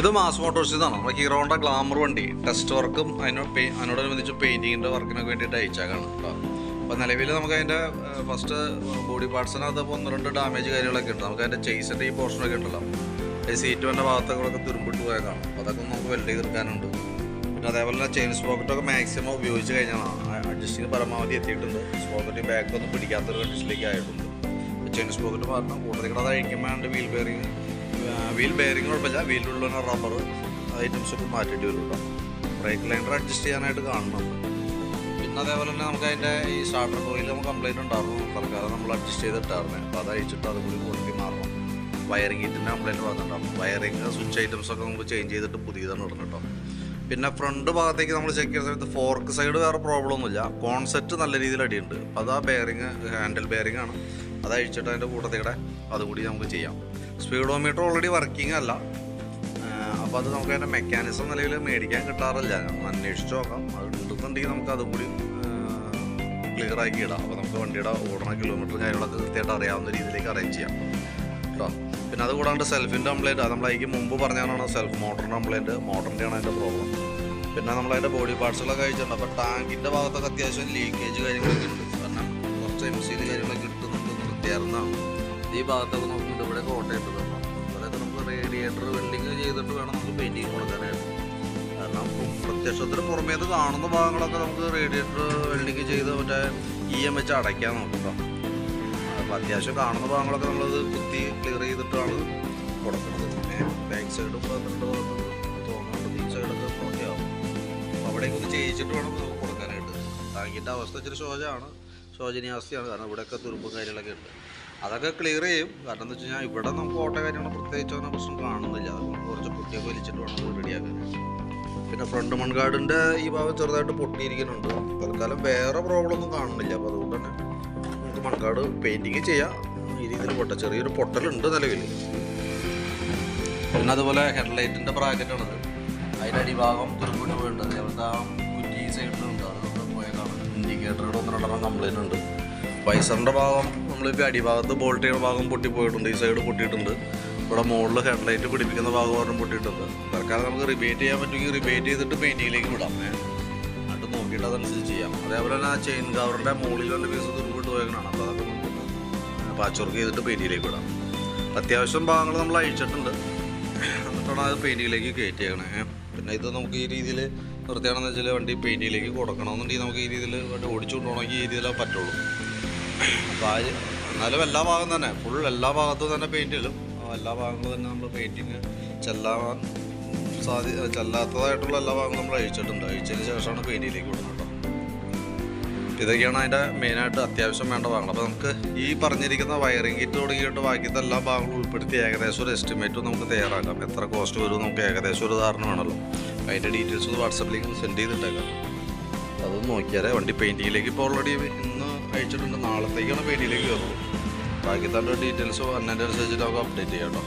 ഇത് mass Motors ഇതാണ് നമ്മുടെ ഹീറോണ്ട ഗ്ലാമർ വണ്ടി. ടെസ്റ്റ് വർക്കും അതിനോട് അതിനോടനുബന്ധിച്ച് പെയിന്റിങ്ങിന്റെ വർക്കിനൊക്കെ വേണ്ടിയിട്ട് അയച്ചേക്കാണ് കേട്ടോ. അപ്പോൾ നിലവിൽ നമുക്ക് അതിന്റെ ഫസ്റ്റ് ബോഡി പാർട്സിനകത്ത് ഒന്ന് രണ്ട് ഡാമേജ് കാര്യങ്ങളൊക്കെ ഉണ്ട്. നമുക്ക് അതിന്റെ ചേസിന്റെ ഈ പോർഷനൊക്കെ ഉണ്ടല്ലോ. ഈ സീറ്റ് വന്ന ഭാഗത്തൊക്കെ തുരുമ്പിട്ട് പോയ കാണും. അപ്പോൾ അതൊക്കെ നമുക്ക് വെൽഡ് ചെയ്തെടുക്കാനുണ്ട്. പിന്നെ അതേപോലെ തന്നെ ചെയിൻ സ്പോക്കറ്റൊക്കെ മാക്സിമം ഉപയോഗിച്ച് കഴിഞ്ഞാൽ അഡ്ജസ്റ്റിങ് പരമാവധി എത്തിയിട്ടുണ്ട്. സ്പോക്കറ്റ് ബാക്കൊന്നും പിടിക്കാത്തൊരു കണ്ടീഷനിലേക്ക് ആയിട്ടുണ്ട്. ചെയിൻ സ്പോക്കറ്റ് പറഞ്ഞാൽ കൂടുതൽ അത് അഴിക്കുമ്പോൾ വീൽ ബെയറിങ് വീൽ ബെയറിങ് കുഴപ്പമില്ല. വീലിലുള്ള റബ്ബർ ഐറ്റംസ് ഒക്കെ മാറ്റേണ്ടി വരും കേട്ടോ ബ്രേക്ക് ലൈനർ അഡ്ജസ്റ്റ് ചെയ്യാനായിട്ട് കാണുന്നുണ്ട് പിന്നെ അതേപോലെ തന്നെ നമുക്ക് അതിന്റെ ഈ സ്റ്റാർട്ടർ കോയിൽ നമുക്ക് കംപ്ലൈന്റ് ഉണ്ടായിരുന്നു അത് നമ്മൾ അഡ്ജസ്റ്റ് ചെയ്തിട്ടായിരുന്നു. അപ്പോൾ അത് അയച്ചിട്ട് അതുകൂടി കൂടി ക്വാളിറ്റി മാറണം വയറിംഗ് കിറ്റിന്റെ കംപ്ലൈന്റ് വന്നിട്ടുണ്ടാവും വയറിംഗ് സ്വിച്ച് ഐറ്റംസ് ഒക്കെ നമുക്ക് ചേഞ്ച് ചെയ്തിട്ട് പുതിയതാണ് ഇടുന്നുണ്ടോ പിന്നെ ഫ്രണ്ട് ഭാഗത്തേക്ക് നമ്മൾ ചെക്ക് ചെയ്യുന്ന സമയത്ത് ഫോർക്ക് സൈഡ് വേറെ പ്രോബ്ലം ഒന്നുമില്ല. കോൺസെപ്റ്റ് നല്ല രീതിയിൽ അടിയുണ്ട്. അപ്പോൾ അത് ആ ബെയറിങ് ഹാൻഡിൽ ബെയറിംഗ് ആണ്. അത് അഴിച്ചിട്ട് അതിന്റെ കൂട്ടത്തിലൂടെ അതുകൂടി നമുക്ക് ചെയ്യാം. സ്പീഡോമീറ്റർ ഓൾറെഡി വർക്കിംഗ് അല്ല. അപ്പോൾ അത് നമുക്ക് അതിന്റെ മെക്കാനിസം നിലയിൽ മേടിക്കാൻ കിട്ടാറില്ല. നമ്മൾ അന്വേഷിച്ച് നോക്കാം. അത് ഉണ്ടെന്നുണ്ടെങ്കിൽ നമുക്ക് അതും കൂടി ക്ലിയർ ആക്കി ഇടാം. അപ്പോൾ നമുക്ക് വണ്ടിയുടെ ഓടണ കിലോമീറ്റർ കാര്യങ്ങളൊക്കെ കൃത്യമായിട്ട് അറിയാവുന്ന രീതിയിലേക്ക് അറേഞ്ച് ചെയ്യാം. കേട്ടോ? പിന്നെ അത് കൂടാണ്ട് സെൽഫിന്റെ കംപ്ലൈന്റ് നമ്മൾ അതിക്ക് മുമ്പ് പറഞ്ഞാണ് സെൽഫ് മോട്ടറിന്റെ കംപ്ലൈന്റ് മോട്ടറിന്റെയാണ് അതിന്റെ പ്രോബ്ലം പിന്നെ നമ്മൾ അതിന്റെ ബോഡി പാർട്സുകളൊക്കെ കഴിച്ചിട്ടുണ്ട്. അപ്പോൾ ടാങ്കിന്റെ ഭാഗത്തൊക്കെ അത്യാവശ്യം ലീക്കേജ് കാര്യങ്ങളൊക്കെ ഉണ്ട്. കാരണം കുറച്ച് എം സിയിൽ കാര്യങ്ങളൊക്കെ കിട്ടുന്നുണ്ട് നിർത്തിയായിരുന്നതാണ് ഈ ഭാഗത്തൊക്കെ നോക്കുമ്പോൾ ഇവിടെ കോട്ടയത്ത് കേട്ടോ. ഇവിടെയൊക്കെ നമുക്ക് റേഡിയേറ്റർ വെൽഡിങ് ചെയ്തിട്ട് വേണം നമുക്ക് പെയിന്റിങ് കൊടുക്കാനായിട്ട്. കാരണം പ്രത്യക്ഷത്തിന് പുറമേ അത് കാണുന്ന ഭാഗങ്ങളൊക്കെ നമുക്ക് റേഡിയേറ്റർ വെൽഡിങ് ചെയ്ത് മറ്റേ ഇ എം വെച്ച് അടയ്ക്കാൻ നോക്കുമ്പോൾ അപ്പോൾ അത്യാവശ്യം കാണുന്ന ഭാഗങ്ങളൊക്കെ നമ്മളത് കുത്തി ക്ലിയർ ചെയ്തിട്ടാണ് കൊടുക്കുന്നത്. പിന്നെ ബാക്ക് സൈഡും പന്ത്രണ്ട് ഭാഗത്തും തോന്നുന്നുണ്ട് ഈ സൈഡൊക്കെ നോക്കിയാവും അപ്പോൾ അവിടേക്ക് ഒന്ന് ചെയ്യിച്ചിട്ട് വേണം നമുക്ക് കൊടുക്കാനായിട്ട്. ടാങ്കിന്റെ അവസ്ഥ ഇച്ചിരി ശോചമാണ് ശോചനീയാവസ്ഥയാണ്. കാരണം ഇവിടെയൊക്കെ തുരുമ്പും കാര്യങ്ങളൊക്കെ ഉണ്ട്. അതൊക്കെ ക്ലിയർ ചെയ്യും. കാരണം എന്താ വെച്ച് കഴിഞ്ഞാൽ ഇവിടെ നമുക്ക് ഓട്ട കാര്യങ്ങൾ പ്രത്യേകിച്ച് അങ്ങനെ പ്രശ്നം കാണുന്നില്ല. കുറച്ച് പൊട്ടിയൊക്കെ വലിച്ചിട്ട് വേണം റെഡിയാക്കാൻ പിന്നെ ഫ്രണ്ട് മൺകാടിന്റെ ഈ ഭാഗം ചെറുതായിട്ട് പൊട്ടിയിരിക്കുന്നുണ്ട്. തൽക്കാലം വേറെ പ്രോബ്ലം ഒന്നും കാണുന്നില്ല. അപ്പോൾ അതുകൊണ്ട് തന്നെ നമുക്ക് മൺകാട് പെയിന്റിങ് ചെയ്യാം. ഈ രീതിയിൽ പൊട്ട ചെറിയൊരു പൊട്ടലുണ്ട് നിലവിൽ. പിന്നെ അതുപോലെ ഹെഡ്ലൈറ്റിന്റെ ബ്രാക്കറ്റാണത് അതിന്റെ അടിഭാഗം തുറപ്പിട്ട് പോയിട്ടുണ്ട്. അതേപോലത്തെ ആ കുറ്റി സൈഡിലുണ്ട് അത് പോയ കാണാം. ഇൻഡിക്കേറ്ററുടെ ഒന്ന് രണ്ടെണ്ണം കംപ്ലൈന്റ് ഉണ്ട്. വൈസറിന്റെ ഭാഗം നമ്മളിപ്പോൾ അടിഭാഗത്ത് ബോൾട്ട് ഭാഗം പൊട്ടിപ്പോയിട്ടുണ്ട്. ഈ സൈഡ് പൊട്ടിയിട്ടുണ്ട്. ഇവിടെ മുകളിൽ ഹെഡ്ലൈറ്റ് പിടിപ്പിക്കുന്ന ഭാഗം ഒരെണ്ണം പൊട്ടിയിട്ടുണ്ട്. തൽക്കാലം നമുക്ക് റിബേറ്റ് ചെയ്യാൻ പറ്റുമെങ്കിൽ റിബേറ്റ് ചെയ്തിട്ട് പെയിന്റിങ്ങിലേക്ക് വിടാം. എന്നിട്ട് നോക്കിയിട്ട് അതനുസരിച്ച് ചെയ്യാം. അതേപോലെ തന്നെ ആ ചെയിൻ കവറിന്റെ മുകളിൽ രണ്ട് പീസ് തുരുമ്പിട്ട് പോയതാണ് അപ്പോൾ അതൊക്കെ നമുക്കൊന്ന് പാച്ച് വർക്ക് ചെയ്തിട്ട് പെയിന്റിങ്ങിലേക്ക് വിടാം. അത്യാവശ്യം ഭാഗങ്ങൾ നമ്മൾ അഴിച്ചിട്ടുണ്ട്. എന്നിട്ടാണ് അത് പെയിന്റിങ്ങിലേക്ക് കയറ്റിയേക്കണേ പിന്നെ ഇത് നമുക്ക് ഈ രീതിയിൽ നിർത്തിയാണെന്ന് വെച്ചാൽ വണ്ടി പെയിന്റിങ്ങിലേക്ക് കൊടുക്കണമെന്നുണ്ടെങ്കിൽ നമുക്ക് ഈ രീതിയിൽ വണ്ടി ഓടിച്ചുകൊണ്ട് ഈ രീതിയിലേ പറ്റുള്ളൂ. അപ്പോൾ ആ എന്നാലും എല്ലാ ഭാഗം തന്നെ. ഫുൾ എല്ലാ ഭാഗത്തും തന്നെ പെയിന്റ് ഇടും. എല്ലാ ഭാഗങ്ങളും തന്നെ നമ്മൾ പെയിന്റിങ് ചെല്ലാൻ സാധ്യ ചെല്ലാത്തതായിട്ടുള്ള എല്ലാ ഭാഗങ്ങളും നമ്മൾ അഴിച്ചിട്ടുണ്ട്. അഴിച്ചതിന് ശേഷമാണ് പെയിന്റിലേക്ക് വിടുന്നത് ഇതൊക്കെയാണ് അതിന്റെ മെയിനായിട്ട് അത്യാവശ്യം വേണ്ട ഭാഗങ്ങൾ. അപ്പോൾ നമുക്ക് ഈ പറഞ്ഞിരിക്കുന്ന വയറിംഗ് കിറ്റ് തുടങ്ങിയിട്ട് ബാക്കിയത്തെ എല്ലാ ഭാഗങ്ങളും ഉൾപ്പെടുത്തി ഏകദേശം ഒരു എസ്റ്റിമേറ്റും നമുക്ക് തയ്യാറാക്കാം. എത്ര കോസ്റ്റ് വരും നമുക്ക് ഏകദേശം ഒരു ധാരണ വേണമല്ലോ. അതിന്റെ ഡീറ്റെയിൽസ് വാട്സപ്പിലേക്ക് സെൻഡ് ചെയ്തിട്ടേക്കാം. അതൊന്ന് നോക്കിയാലേ വണ്ടി പെയിന്റിങ്ങിലേക്ക് ഇപ്പോൾ ഓൾറെഡി അയച്ചിട്ടുണ്ട് നാളത്തേക്കാണ് പേടിയിലേക്ക് കയറുള്ളൂ ബാക്കി തന്നെ ഡീറ്റെയിൽസ് വന്നതിന്റെ അനുസരിച്ചിട്ട് അപ്ഡേറ്റ് ചെയ്യാം കേട്ടോ.